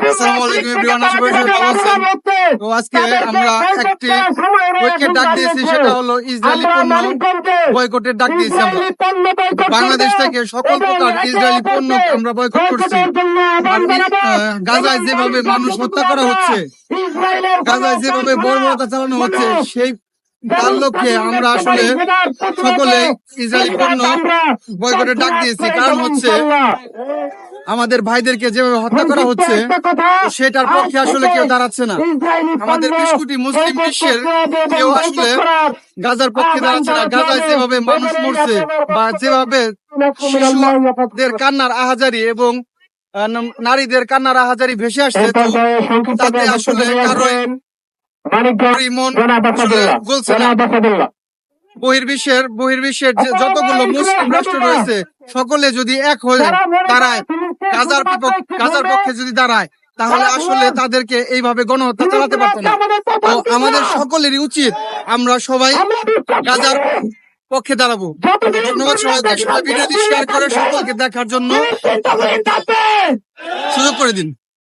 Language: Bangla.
আসসালামু আলাইকুম এভরিওয়ান আশা করি সবাই তো আজকে আমরা একটি ঐক্যের ডাক দিয়েছি সেটা হলো ইসরায়েলি পণ্য বয়কটের ডাক দিয়েছি আমরা। বাংলাদেশ থেকে সকল প্রকার ইসরায়েলি পণ্য আমরা বয়কট করছি। গাজায় যেভাবে মানুষ হত্যা করা হচ্ছে গাজায় যেভাবে বর্বরতা চালানো হচ্ছে সেই তার লক্ষ্যে আমরা আসলে সকলে ইসরায়েলি পণ্য বয়কটের ডাক দিয়েছি। কারণ হচ্ছে আমাদের ভাইদেরকে যেভাবে হত্যা করা হচ্ছে সেটার পক্ষে আসলে কেউ দাঁড়াচ্ছে না। আমাদের বিশ কোটি মুসলিম বিশ্বের কেউ আসলে গাজার পক্ষে দাঁড়াচ্ছে না। গাজায় যেভাবে মানুষ মরছে বা যেভাবে শিশুদের কান্নার আহাজারি এবং নারীদের কান্নার আহাজারি ভেসে আসছে তাতে আসলে কারোই বহির্বিশ্বের বহির্বিশ্বের যতগুলো মুসলিম রাষ্ট্র রয়েছে সকলে যদি এক হয়ে দাঁড়ায় গাজার বিপক্ষ- গাজার পক্ষে যদি দাঁড়ায় তাহলে আসলে তাদেরকে এইভাবে গণহত্যা চালাতে পারতো না। তো আমাদের সকলেরই উচিত আমরা সবাই গাজার পক্ষে দাঁড়াবো। ধন্যবাদ সবাইকে। সবাই ভিডিওটি শেয়ার করে সকলকে দেখার জন্য সুযোগ করে দিন।